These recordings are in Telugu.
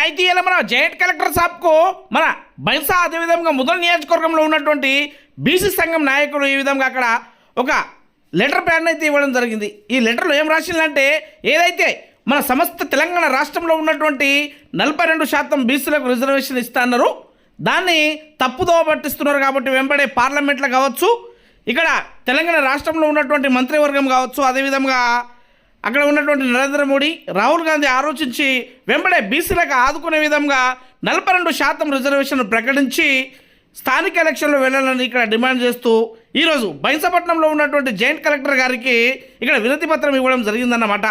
అయితే ఇలా మన జాయింట్ కలెక్టర్ సాబ్కు మన బైసా అదేవిధంగా ముదల నియోజకవర్గంలో ఉన్నటువంటి బీసీ సంఘం నాయకుడు ఈ విధంగా అక్కడ ఒక లెటర్ ప్యాన్ అయితే ఇవ్వడం జరిగింది. ఈ లెటర్లో ఏం రాసిందంటే ఏదైతే మన సమస్త తెలంగాణ రాష్ట్రంలో ఉన్నటువంటి నలభై రెండు శాతం బీసీలకు రిజర్వేషన్ ఇస్తాన్నారు దాన్ని తప్పుదోవ పట్టిస్తున్నారు కాబట్టి వెంబడే పార్లమెంట్లో కావచ్చు ఇక్కడ తెలంగాణ రాష్ట్రంలో ఉన్నటువంటి మంత్రివర్గం కావచ్చు అదేవిధంగా అక్కడ ఉన్నటువంటి నరేంద్ర మోడీ రాహుల్ గాంధీ ఆలోచించి వెంబడే బీసీలకు ఆదుకునే విధంగా నలభై రెండు శాతం రిజర్వేషన్ ప్రకటించి స్థానిక ఎలక్షన్లో వెళ్ళాలని ఇక్కడ డిమాండ్ చేస్తూ ఈరోజు బైంసపట్నంలో ఉన్నటువంటి జాయింట్ కలెక్టర్ గారికి ఇక్కడ వినతి పత్రం ఇవ్వడం జరిగిందన్నమాట.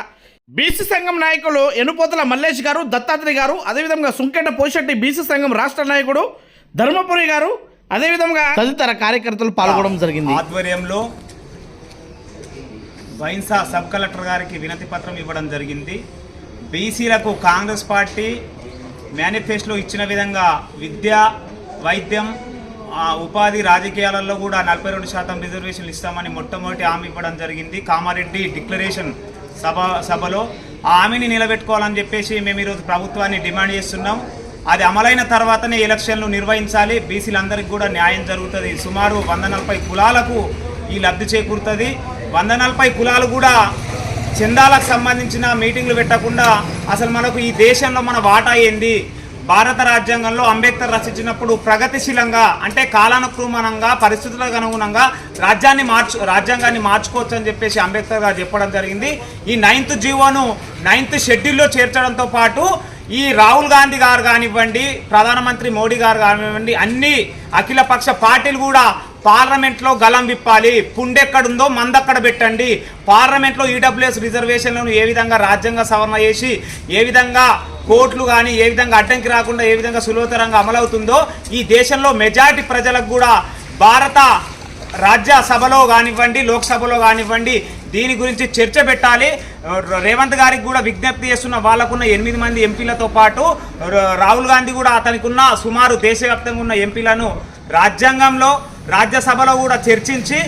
బీసీ సంఘం నాయకులు ఎనుపోతల మల్లేష్ గారు దత్తాత్రేయ గారు అదేవిధంగా సుంకెట పోషెట్టి బీసీ సంఘం రాష్ట్ర నాయకుడు ధర్మపురి గారు అదేవిధంగా తదితర కార్యకర్తలు పాల్గొనడం జరిగింది. ఆధ్వర్యంలో వైన్సా సబ్ కలెక్టర్ గారికి వినతి పత్రం ఇవ్వడం జరిగింది. బీసీలకు కాంగ్రెస్ పార్టీ మేనిఫెస్టోలో ఇచ్చిన విధంగా విద్య వైద్యం ఉపాధి రాజకీయాలలో కూడా నలభై రెండు శాతం రిజర్వేషన్లు ఇస్తామని మొట్టమొదటి హామీ ఇవ్వడం జరిగింది. కామారెడ్డి డిక్లరేషన్ సభ సభలో ఆ హామీని నిలబెట్టుకోవాలని చెప్పేసి మేము ఈరోజు ప్రభుత్వాన్ని డిమాండ్ చేస్తున్నాం. అది అమలైన తర్వాతనే ఎలక్షన్లు నిర్వహించాలి. బీసీలందరికీ కూడా న్యాయం జరుగుతుంది. సుమారు వంద నలభై కులాలకు ఈ లబ్ధి చేకూరుతుంది. వంద నలభై కులాలు కూడా చందాలకు సంబంధించిన మీటింగ్లు పెట్టకుండా అసలు మనకు ఈ దేశంలో మన వాటా ఏంది? భారత రాజ్యాంగంలో అంబేద్కర్ రచించినప్పుడు ప్రగతిశీలంగా అంటే కాలానుక్రమణంగా పరిస్థితులకు అనుగుణంగా రాజ్యాన్ని మార్చు రాజ్యాంగాన్ని మార్చుకోవచ్చు అని చెప్పేసి అంబేద్కర్ గారు చెప్పడం జరిగింది. ఈ నైన్త్ జీవోను నైన్త్ షెడ్యూల్లో చేర్చడంతో పాటు ఈ రాహుల్ గాంధీ గారు కానివ్వండి ప్రధానమంత్రి మోడీ గారు కానివ్వండి అన్ని అఖిలపక్ష పార్టీలు కూడా పార్లమెంట్లో గలం విప్పాలి. పుండెక్కడుందో మందక్కడ పెట్టండి. పార్లమెంట్లో ఈడబ్ల్యూఎస్ రిజర్వేషన్లను ఏ విధంగా రాజ్యాంగ సవరణ చేసి ఏ విధంగా కోర్టులు కానీ ఏ విధంగా అడ్డంకి రాకుండా ఏ విధంగా సులభతరంగా అమలవుతుందో ఈ దేశంలో మెజారిటీ ప్రజలకు కూడా భారత రాజ్యసభలో కానివ్వండి లోక్సభలో కానివ్వండి దీని గురించి చర్చ పెట్టాలి. రేవంత్ గారికి కూడా విజ్ఞప్తి చేస్తున్న వాళ్ళకున్న ఎనిమిది మంది ఎంపీలతో పాటు రాహుల్ గాంధీ కూడా అతనికి ఉన్న సుమారు దేశవ్యాప్తంగా ఉన్న ఎంపీలను రాజ్యాంగంలో రాజ్యసభలో కూడా చర్చించి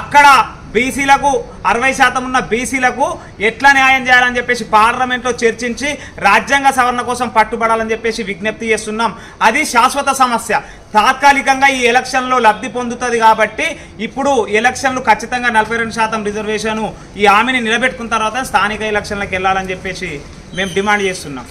అక్కడ బీసీలకు అరవై శాతం ఉన్న బీసీలకు ఎట్లా న్యాయం చేయాలని చెప్పేసి పార్లమెంట్లో చర్చించి రాజ్యాంగ సవరణ కోసం పట్టుబడాలని చెప్పేసి విజ్ఞప్తి చేస్తున్నాం. అది శాశ్వత సమస్య. తాత్కాలికంగా ఈ ఎలక్షన్లో లబ్ధి పొందుతుంది కాబట్టి ఇప్పుడు ఎలక్షన్లు ఖచ్చితంగా నలభై రెండు శాతం రిజర్వేషన్ ఈ హామీని నిలబెట్టుకున్న తర్వాత స్థానిక ఎలక్షన్లకు వెళ్ళాలని చెప్పేసి మేము డిమాండ్ చేస్తున్నాం.